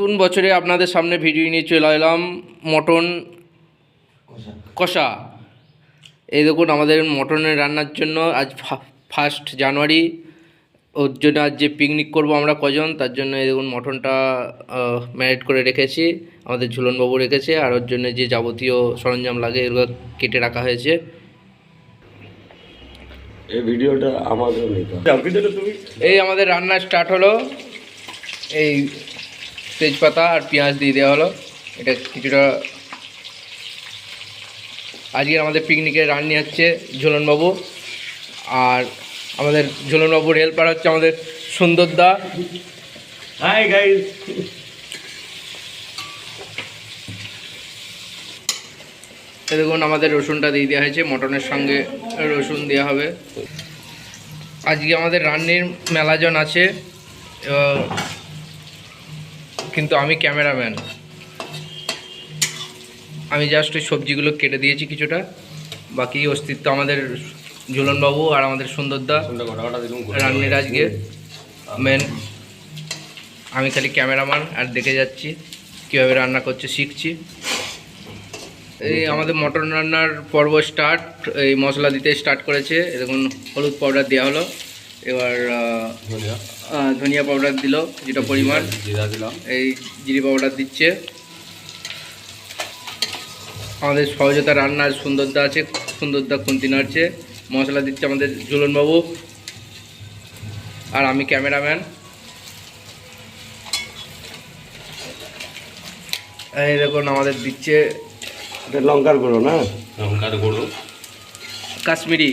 নতুন বছরে আপনাদের সামনে ভিডিও নিয়ে চলে এলাম মটন কষা। এই দেখুন আমাদের মটনের রান্নার জন্য আজ ফার্স্ট জানুয়ারি ওর জন্য আজ যে পিকনিক করব আমরা কজন তার জন্য এই দেখুন মটনটা ম্যারিনেট করে রেখেছি আমাদের ঝুলনবাবু রেখেছে আর ওর জন্য যে যাবতীয় সরঞ্জাম লাগে এগুলো কেটে রাখা হয়েছে। এই ভিডিওটা আমাদের এই আমাদের রান্না স্টার্ট হলো। এই তেজপাতা আর পেঁয়াজ দিয়ে দেওয়া হলো। এটা কিছুটা আজকে আমাদের পিকনিকের রান্নি হচ্ছে ঝুলনবাবু। আর আমাদের ঝুলনবাবুর হেল্পার হচ্ছে আমাদের সুন্দরদা হাই গাইস এ দেখুন আমাদের রসুনটা দিয়ে দেওয়া হয়েছে। মটনের সঙ্গে রসুন দেওয়া হবে। আজকে আমাদের রান্নির মেলাজন আছে। কিন্তু আমি ক্যামেরাম্যান। আমি জাস্ট ওই সবজিগুলো কেটে দিয়েছি কিছুটা। বাকি অস্তিত্ব আমাদের ঝুলনবাবু আর আমাদের সুন্দরদা। রান্নির আজকে মেন আমি খালি ক্যামেরাম্যান আর দেখে যাচ্ছি, কীভাবে রান্না করছে, শিখছি। এই আমাদের মটন রান্নার পর্ব স্টার্ট এই মশলা দিতে স্টার্ট করেছে। এরকম হলুদ পাউডার দেওয়া হলো। এবার ধনিয়া পাউডার দিল যেটা পরিমাণ। জিরা দিলাম। এই জিরি পাউডার দিচ্ছে। আমাদের সহজতা রান্নার সুন্দরদা আছে সুন্দরদা খুন্তি নাড়ছে মশলা দিচ্ছে আমাদের ঝুলনবাবু। আর আমি ক্যামেরাম্যান। এই দেখুন আমাদের দিচ্ছে লঙ্কার গুঁড়ো না? লঙ্কার গুঁড়ো। কাশ্মীরি।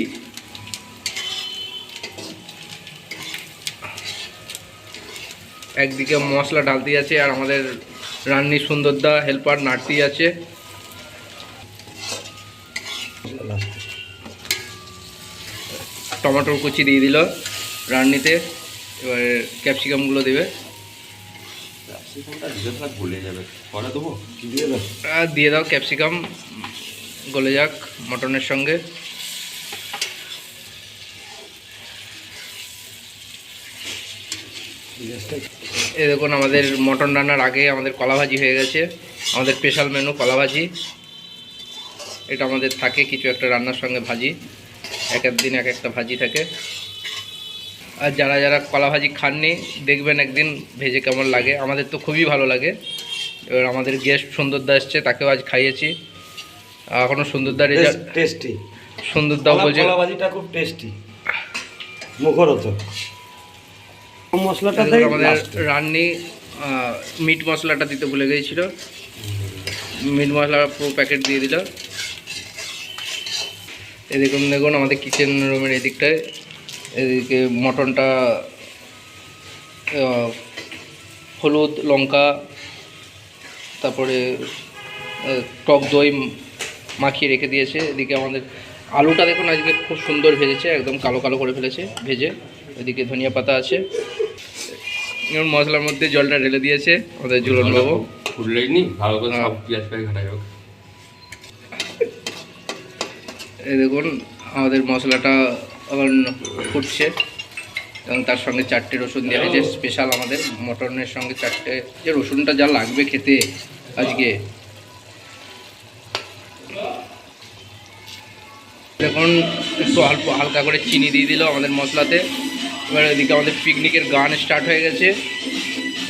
একদিকে মশলা ঢালতে আছে আর আমাদের রান্নি সুন্দরদা হেল্পার নাড়তেই আছে। টমেটোর কুচি দিয়ে দিল রান্নিতে এবার ক্যাপসিকামগুলো দেবে। দিয়ে দাও ক্যাপসিকাম গলে যাক মটনের সঙ্গে। এই দেখুন আমাদের মটন রান্নার আগে আমাদের কলা ভাজি হয়ে গেছে। আমাদের স্পেশাল মেনু কলা ভাজি এটা আমাদের থাকে কিছু একটা রান্নার সঙ্গে ভাজি। এক এক দিন এক একটা ভাজি থাকে। আর যারা যারা কলা ভাজি খাননি দেখবেন একদিন ভেজে কেমন লাগে। আমাদের তো খুবই ভালো লাগে। এবার আমাদের গেস্ট সুন্দরদা এসছে তাকেও আজ খাইয়েছি। এখনও সুন্দরদা রেজাল্ট টেস্টি। সুন্দরদাও বলছে কলা ভাজিটা খুব টেস্টি। মুখরোচক। মশলাটা আমাদের রান্নি মিট মশলাটা দিতে ভুলে গিয়েছিল মিট মশলা পুরো প্যাকেট দিয়ে দিল এদিকে দেখুন আমাদের কিচেন রুমের এদিকটায় এদিকে মটনটা হলুদ লঙ্কা তারপরে টক দই মাখিয়ে রেখে দিয়েছে। এদিকে আমাদের আলুটা দেখুন আজকে খুব সুন্দর ভেজেছে একদম কালো কালো করে ফেলেছে ভেজে। এদিকে ধনিয়া পাতা আছে। যেমন মশলার মধ্যে জলটা ঢেলে দিয়েছে আমাদের ঝুলন বাবু ফুটলেই নি ভালো করে হ্যাঁ। সব পেঁয়াজ পেঁয়াজ ঘাটাই হোক। এই দেখুন আমাদের মশলাটা আবার ফুটছে এবং তার সঙ্গে চারটে রসুন দেওয়া হয়েছে স্পেশাল আমাদের মটনের সঙ্গে চারটে যে রসুনটা যা লাগবে খেতে আজকে। দেখুন একটু অল্প হালকা করে চিনি দিয়ে দিল আমাদের মশলাতে। এবার এদিকে আমাদের পিকনিকের গান স্টার্ট হয়ে গেছে।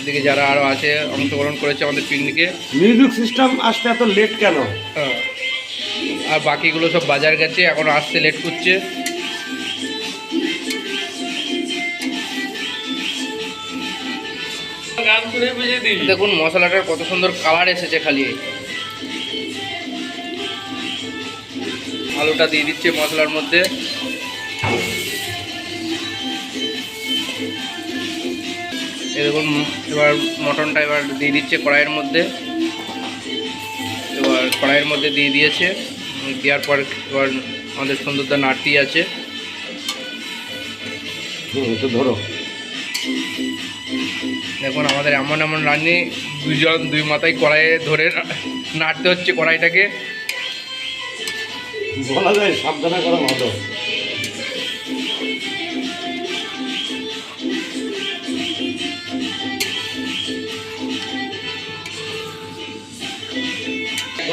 এদিকে যারা আরও আছে অংশগ্রহণ করেছে আমাদের পিকনিকে মিউজিক সিস্টেম আসতে এত লেট কেন? হ্যাঁ। আর বাকিগুলো সব বাজার গেছে এখন আসতে লেট করছে। দেখুন মশলাটার কত সুন্দর কালার এসেছে খালি। আলুটা দিয়ে দিচ্ছে মশলার মধ্যে। দেখুন এবার মটনটা এবার দিয়ে দিচ্ছে কড়াইয়ের মধ্যে। এবার কড়াইয়ের মধ্যে দিয়ে দিয়েছে। দেওয়ার পর এবার আমাদের সুন্দরতা নাড়তি আছে। তো ধরো। দেখুন আমাদের এমন এমন রান্নি দুজন দুই মাথায় কড়াইয়ে ধরে নাড়তে হচ্ছে কড়াইটাকে। বলা যায় সাবধানে করা ভালো।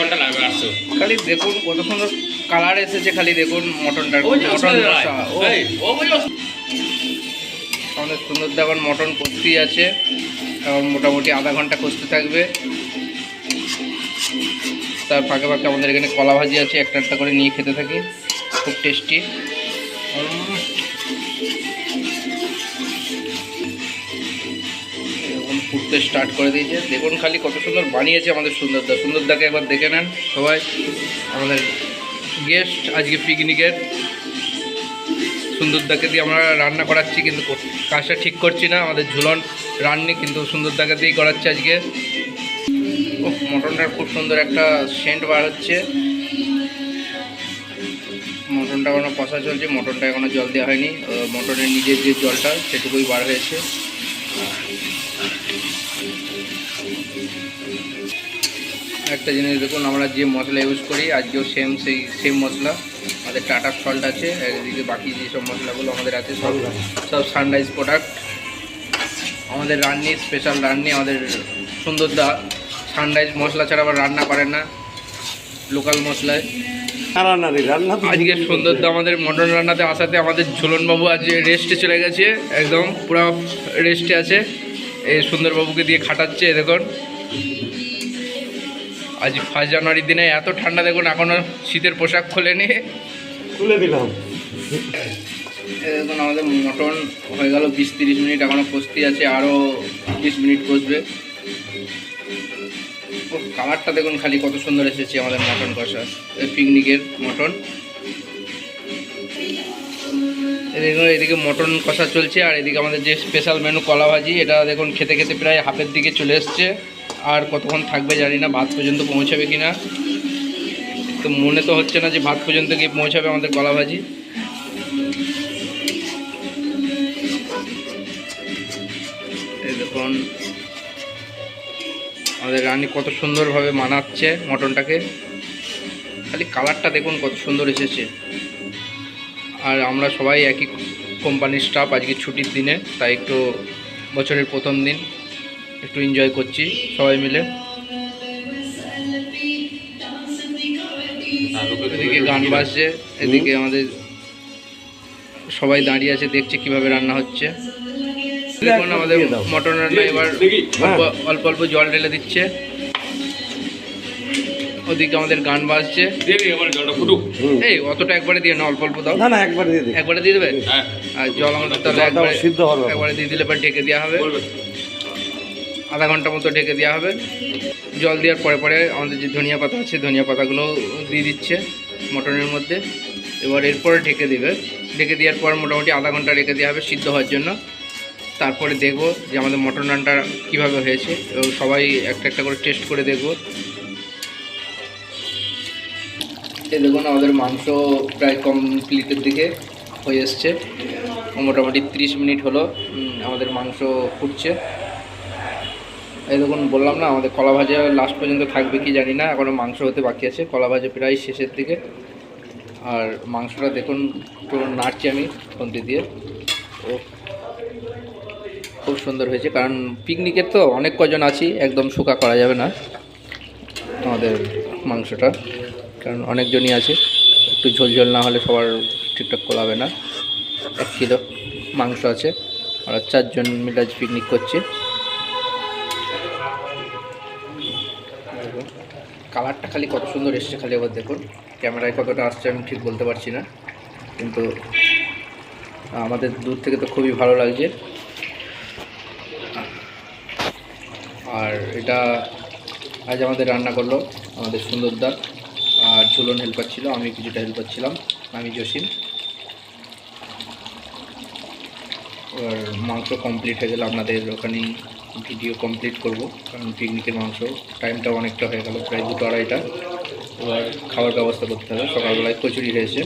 ঘণ্টা লাগবে আসছো খালি দেখুন কত সুন্দর কালার এসেছে খালি দেখুন মটনটার ওই মটন আমাদের সুন্দর এখন মটন কষতেই আছে। এখন মোটামুটি আধা ঘণ্টা কষতে থাকবে। তার ফাঁকে ফাঁকে আমাদের এখানে কলা ভাজি আছে একটা একটা করে নিয়ে খেতে থাকি। খুব টেস্টি ফুটতে স্টার্ট করে দিয়েছে। দেখুন খালি কত সুন্দর বানিয়েছে আমাদের সুন্দরদা। সুন্দরদাকে একবার দেখে নেন সবাই। আমাদের গেস্ট আজকে পিকনিকের সুন্দরদাকে দিয়ে আমরা রান্না করাচ্ছি, কিন্তু কাজটা ঠিক করছি না। আমাদের ঝুলন রান্নি, কিন্তু সুন্দরদাকে দিয়েই করাচ্ছি আজকে। মটনটার খুব সুন্দর একটা সেন্ট বার হচ্ছে। মটনটা এখনও কষা চলছে। মটনটা এখনও জল দেওয়া হয়নি। মটনের নিজের যে জলটা, সেটুকুই বার হয়েছে। একটা জিনিস দেখুন আমরা যে মশলা ইউজ করি আজকেও সেম সেই সেম মশলা। আমাদের টাটা সল্ট আছে এদিকে বাকি যেসব মশলাগুলো আমাদের আছে সব সব সানরাইজ প্রোডাক্ট আমাদের রান্নি স্পেশাল রান্নি আমাদের সুন্দরদা সানরাইজ মশলা ছাড়া আবার রান্না করে না লোকাল মশলায়। তো আজকে সুন্দরদা আমাদের মটন রান্নাতে আসাতে আমাদের ঝুলনবাবু আজ রেস্টে চলে গেছে একদম পুরো রেস্টে আছে। এই সুন্দরবাবুকে দিয়ে খাটাচ্ছে দেখুন। আজ ফার্স্ট জানুয়ারির দিনে এত ঠান্ডা দেখুন এখনও শীতের পোশাক খোলেনি। খুলে দিলাম। দেখুন আমাদের মটন হয়ে গেল বিশ তিরিশ মিনিট এখনও কষতে আছে আরও বিশ মিনিট কষবে। ও, কালারটা দেখুন খালি কত সুন্দর এসেছে আমাদের মটন কষা পিকনিকের মটন। দেখুন এদিকে মটন কষা চলছে আর এদিকে আমাদের যে স্পেশাল মেনু কলা ভাজি এটা দেখুন খেতে খেতে প্রায় হাফের দিকে চলে এসছে। আর কতক্ষণ থাকবে জানি না, ভাত পর্যন্ত পৌঁছাবে কি না তো মনে তো হচ্ছে না যে ভাত পর্যন্ত গিয়ে পৌঁছাবে আমাদের কলা ভাজি দেখুন, আমাদের রানী কত সুন্দরভাবে মানাচ্ছে মটনটাকে। খালি কালারটা দেখুন কত সুন্দর এসেছে। আর আমরা সবাই একই কোম্পানির স্টাফ আজকে ছুটির দিনে, তাই একটু বছরের প্রথম দিন। একটু এনজয় করছি সবাই মিলে। এদিকে গান বাজছে এদিকে আমাদের সবাই দাঁড়িয়ে আছে দেখছে কীভাবে রান্না হচ্ছে। দেখুন আমাদের মটন রান্না এবার অল্প অল্প জল ঢেলে দিচ্ছে। ওদিকে আমাদের গান বাজছে। এই অতটা একবারে দিয়ে না অল্প অল্প দাও। না না একবার দিয়ে একবারে দিয়ে দেবে? হ্যাঁ। আর জল আমাদের তাহলে একবারে সিদ্ধ হওয়ার একবারে দিয়ে দিলে পর ঢেকে দেওয়া হবে। আধা ঘণ্টা মতো ঢেকে দেওয়া হবে। জল দেওয়ার পরে পরে আমাদের যে ধনিয়া পাতা আছে, ধনিয়া পাতাগুলো দিয়ে দিচ্ছে মটনের মধ্যে। এবার এরপরে ঢেকে দেবে। ঢেকে দেওয়ার পর মোটামুটি আধা ঘণ্টা রেখে দেওয়া হবে সিদ্ধ হওয়ার জন্য। তারপরে দেখব যে আমাদের মটন রানটা কীভাবে হয়েছে এবং সবাই একটা একটা করে টেস্ট করে দেখব। দেখুন, আমাদের মাংস প্রায় কমপ্লিটের দিকে হয়ে এসছে। মোটামুটি তিরিশ মিনিট হলো আমাদের মাংস ফুটছে। এই দেখুন, বললাম না, আমাদের কলা ভাজা লাস্ট পর্যন্ত থাকবে কি জানি না এখনও মাংস হতে বাকি আছে, কলা ভাজা প্রায় শেষের দিকে। আর মাংসটা দেখুন, একটু নাড়ছি আমি, খুন্তি দিয়ে। ও, খুব সুন্দর হয়েছে, কারণ পিকনিকের তো অনেক কজন আছি, একদম শুকা করা যাবে না আমাদের মাংসটা, কারণ অনেকজনই আছে। একটু ঝোল ঝোল না হলে সবার ঠিকঠাক করাবে না। এক কিলো মাংস আছে, আর চারজন মিলে আজ পিকনিক করছে। কালারটা খালি কত সুন্দর এসছে খালি এবার দেখুন। ক্যামেরায় কতটা আসছে আমি ঠিক বলতে পারছি না। কিন্তু আমাদের দূর থেকে তো খুবই ভালো লাগছে। আর এটা আজ আমাদের রান্না করল আমাদের সুন্দরদা আর ঝুলন হেল্পার ছিল আমি কিছুটা হেল্পার ছিলাম আমি জসিম। আর মাংস কমপ্লিট হয়ে গেলে আপনাদের ওখানেই। ভিডিও কমপ্লিট করব, কারণ পিকনিকের মাংস টাইমটা অনেকটা হয়ে গেল, প্রায় দুটো আড়াইটা। এবার খাওয়ার ব্যবস্থা করতে হবে, সকালবেলায় কচুরি রয়েছে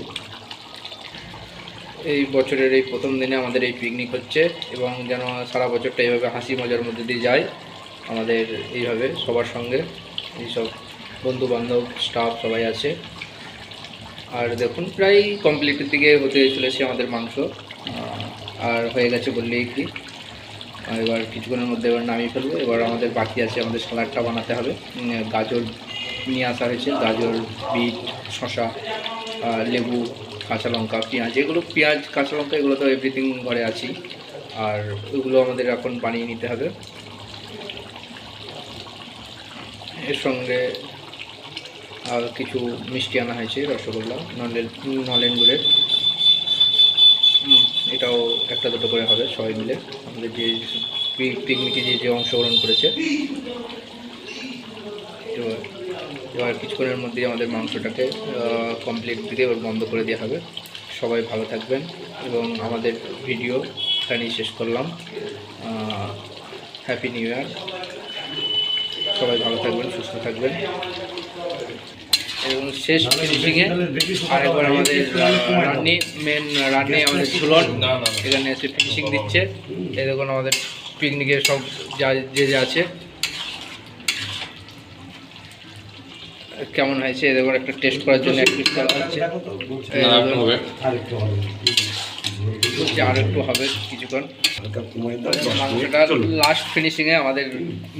এই বছরের এই প্রথম দিনে আমাদের এই পিকনিক হচ্ছে, এবং যেন সারা বছরটা এইভাবে হাসি মজার মধ্যে দিয়ে যায়, আমাদের এইভাবে সবার সঙ্গে। এইসব বন্ধু বান্ধব স্টাফ সবাই আছে। আর দেখুন, প্রায় কমপ্লিটের দিকে হতে চলেছে আমাদের মাংস। আর হয়ে গেছে বললেই কি। এবার কিছুক্ষণের মধ্যে এবার নামিয়ে ফেলব। এবার আমাদের বাকি আছে আমাদের স্যালাডটা বানাতে হবে। গাজর নিয়ে আসা হয়েছে। গাজর, বিট শশা লেবু, কাঁচা লঙ্কা, পেঁয়াজ। এগুলো পেঁয়াজ, কাঁচা লঙ্কা, এগুলো তো এভরিথিং ঘরে আছেই। আর ওগুলো আমাদের এখন বানিয়ে নিতে হবে। এর সঙ্গে আর কিছু মিষ্টি আনা হয়েছে, রসগোল্লা, নলেন নলেন গুড়ের। এটাও একটা দুটো করে হবে, সবাই মিলে। আমাদের যে পিকনিকে যে যে অংশগ্রহণ করেছে, এবার কিছুক্ষণের মধ্যেই আমাদের মাংসটাকে কমপ্লিট দিয়ে এবার বন্ধ করে দেওয়া হবে। সবাই ভালো থাকবেন এবং আমাদের ভিডিও এখানেই শেষ করলাম। হ্যাপি নিউ ইয়ার সবাই ভালো থাকবেন, সুস্থ থাকবেন। এবং শেষ ফিনিশিংয়ে আরেকবার আমাদের রান্নি মেন রান্নি আমাদের ঝুলন। এখানে এসে ফিনিশিং দিচ্ছে। দেখুন আমাদের পিকনিকের সব যা যে যা আছে। কেমন হয়েছে? দেখুন একটা টেস্ট করার জন্য পিস করা হচ্ছে। আর একটু হবে। কিছুক্ষণ হালকা কমাই দাও, দশ মিনিট মাংসটা চলুন। লাস্ট ফিনিশিংয়ে আমাদের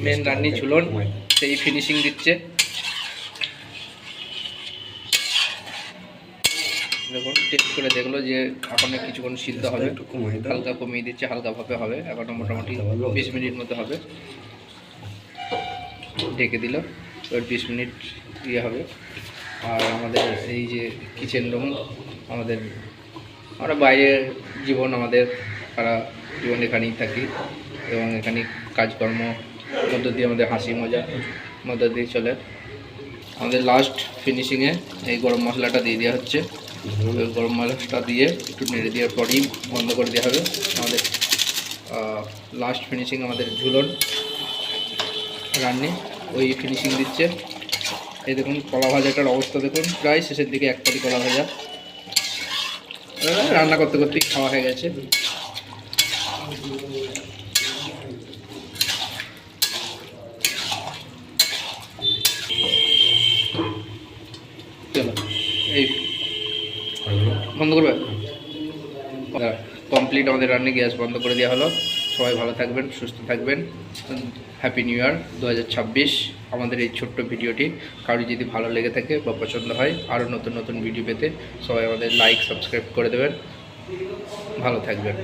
মেন রান্নি ঝুলন সেই ফিনিশিং দিচ্ছে দেখুন টেস্ট করে দেখল যে এখন কিছুক্ষণ সিদ্ধ হবে। হালকা কমিয়ে দিচ্ছে হালকাভাবে হবে। এখনও মোটামুটি বিশ মিনিট মতো হবে। ঢেকে দিল এবার বিশ মিনিট ইয়ে হবে। আর আমাদের এই যে কিচেন রুম আমাদের আমরা বাইরের জীবন আমাদের সারা জীবন এখানেই থাকি। এবং এখানে কাজকর্ম মধ্য দিয়ে আমাদের হাসি মজা মধ্য দিয়ে চলে। আমাদের লাস্ট ফিনিশিংয়ে এই গরম মশলাটা দিয়ে দেওয়া হচ্ছে। গরম মশলাটা দিয়ে একটু নেড়ে দেওয়ার পরই বন্ধ করে দেওয়া হবে। আমাদের লাস্ট ফিনিশিং আমাদের ঝুলন রান্নি, ওই ফিনিশিং দিচ্ছে। এই দেখুন, কলা ভাজাটার অবস্থা দেখুন। প্রায় শেষের দিকে এক পাটি কলা ভাজা। রান্না করতে করতেই খাওয়া হয়ে গেছে চলো এই বন্ধ করবে? কমপ্লিট আমাদের রান্নি গ্যাস বন্ধ করে দেওয়া হলো। সবাই ভালো থাকবেন, সুস্থ থাকবেন। হ্যাপি নিউ ইয়ার দু হাজার ছাব্বিশ। আমাদের এই ছোট্ট ভিডিওটি কারও যদি ভালো লেগে থাকে বা পছন্দ হয় আরও নতুন নতুন ভিডিও পেতে সবাই আমাদের লাইক সাবস্ক্রাইব করে দেবেন। ভালো থাকবেন।